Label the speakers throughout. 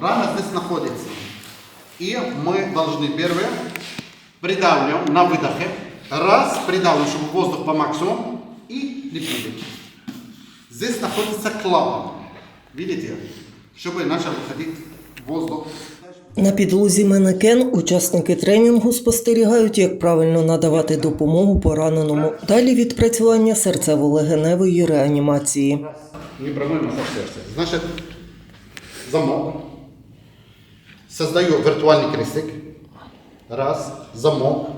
Speaker 1: Рана здесь находится. И мы должны первое придавливаем на выдохе. Раз, придавливаем, чтобы воздух по максимуму. И лепили. Здесь находится клапан. Видите? Чтобы начал выходить воздух.
Speaker 2: На підлозі манекен учасники тренінгу спостерігають, як правильно надавати допомогу пораненому. Далі відпрацювання серцево-легеневої реанімації.
Speaker 1: Непрямой массаж сердца. Значит, замок. Создаю виртуальный крестик. Раз, замок.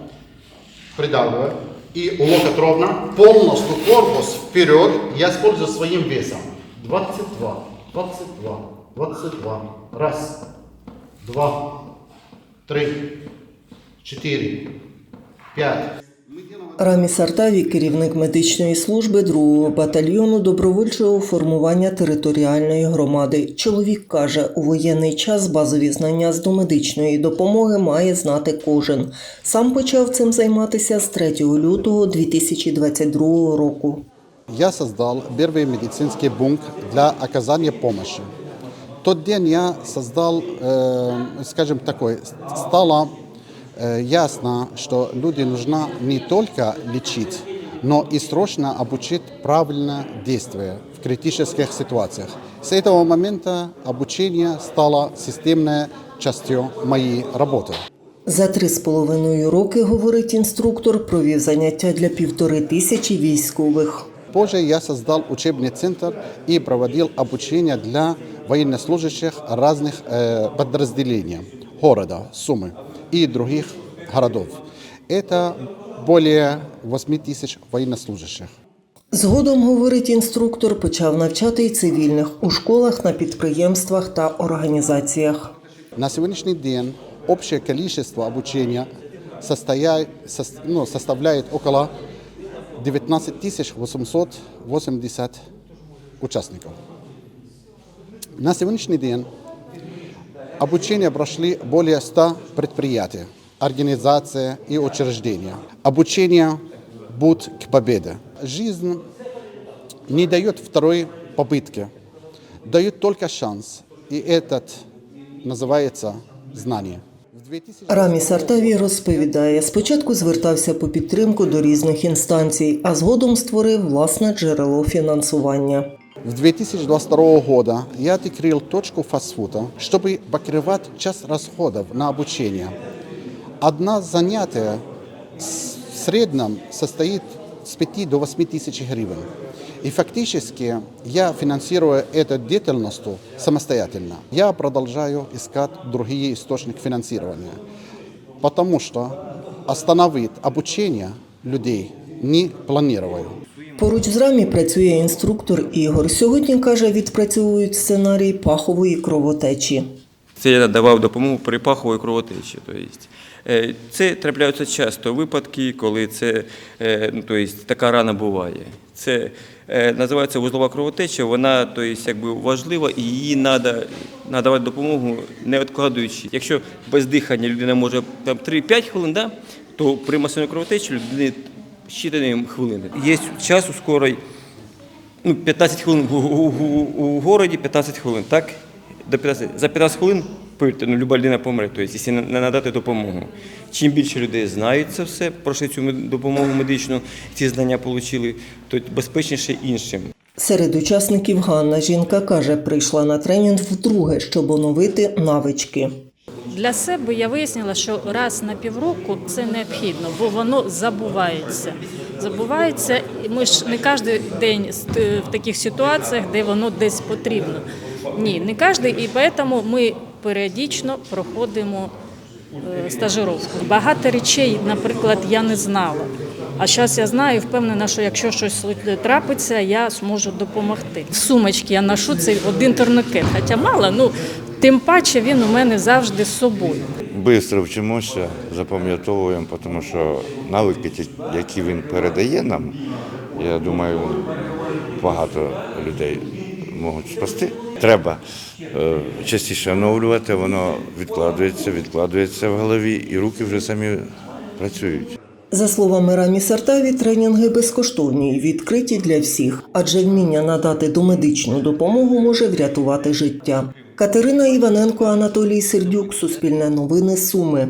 Speaker 1: Придавливаю. И локоть ровно. Полностью корпус вперед. Я использую своим весом. 22, 22, 22. Раз, два, три, четыре, пять.
Speaker 2: Рамі Сартаві, керівник медичної служби 2-го батальйону добровольчого формування територіальної громади. Чоловік каже, у воєнний час базові знання з домедичної допомоги має знати кожен. Сам почав цим займатися з 3 лютого 2022 року.
Speaker 1: Я создал первый медицинский пункт для оказания помощи. В тот день я создал, э, скажем такой, стало э, ясно, что люди нужно не только лечить, но и срочно обучить правильное действие в критических ситуациях. С этого момента обучение стало системной частью моей работы.
Speaker 2: За три з половиною роки, говорить інструктор, провів заняття для півтори тисячі військових.
Speaker 1: Позже я создал учебный центр и проводил обучение для военнослужащих разных э, подразделений города Сумы и других городов. Это более 8 тысяч военнослужащих.
Speaker 2: Згодом, говорить інструктор, почав навчати й цивільних у школах, на підприємствах та організаціях.
Speaker 1: На сегодняшний день общее количество обучения состоя- ну, составляет около 19 880 участников. На сегодняшний день обучение прошли более 100 предприятий, организаций и учреждений. Обучение будет к победе. Жизнь не дает второй попытки, дает только шанс. И этот называется знание. В 2000
Speaker 2: Рамі Сартаві розповідає, спочатку звертався по підтримку до різних інстанцій, а згодом створив власне джерело фінансування.
Speaker 1: В 2022 года я открыл точку фастфуда, чтобы покрывать часть расходов на обучение. Одна занятие в среднем состоит с 5 до 8 тысяч гривен. И фактически я финансирую эту деятельность самостоятельно. Я продолжаю искать другие источники финансирования, потому что остановить обучение людей не планирую.
Speaker 2: Поруч з Рамі працює інструктор Ігор. Сьогодні каже, відпрацьовують сценарій пахової кровотечі.
Speaker 3: Це я надавав допомогу при паховій кровотечі. Е, це трапляються часто випадки, коли це, тобто, така рана буває. Це е, називається вузлова кровотеча, вона тобто, якби, важлива і їй треба надавати допомогу, не відкладуючи. Якщо без дихання людина може там, 3-5 хвилин, да, то при масивній кровотечі людини щитані хвилини. Є час у скорой, ну, 15 хвилин у, у, у, у городі, 15 хвилин, так? До 15, за 15 хвилин, повірте, ну, люба людина помре, тобто, якщо не надати допомогу. Чим більше людей знають це все, пройшли цю допомогу медичну, ці знання отримали, то безпечніше іншим.
Speaker 2: Серед учасників Ганна жінка каже, прийшла на тренінг вдруге, щоб оновити навички.
Speaker 4: Для себе я вияснила, що раз на півроку це необхідно, бо воно забувається. Забувається, і ми ж не кожен день в таких ситуаціях, де воно десь потрібно. Ні, не кожен, і тому ми періодично проходимо е, стажировку. Багато речей, наприклад, я не знала. А зараз я знаю і впевнена, що якщо щось трапиться, я зможу допомогти. В сумочці я ношу цей один турникет, хоча мало, ну тим паче він у мене завжди з собою.
Speaker 5: Бистро вчимося, запам'ятовуємо, тому що навики, які він передає нам, я думаю, багато людей можуть спасти. Треба е, частіше оновлювати, воно відкладується, відкладується в голові, і руки вже самі працюють.
Speaker 2: За словами Рамі Сартаві, тренінги безкоштовні і відкриті для всіх, адже вміння надати домедичну допомогу може врятувати життя. Катерина Іваненко, Анатолій Сердюк, Суспільне новини Суми.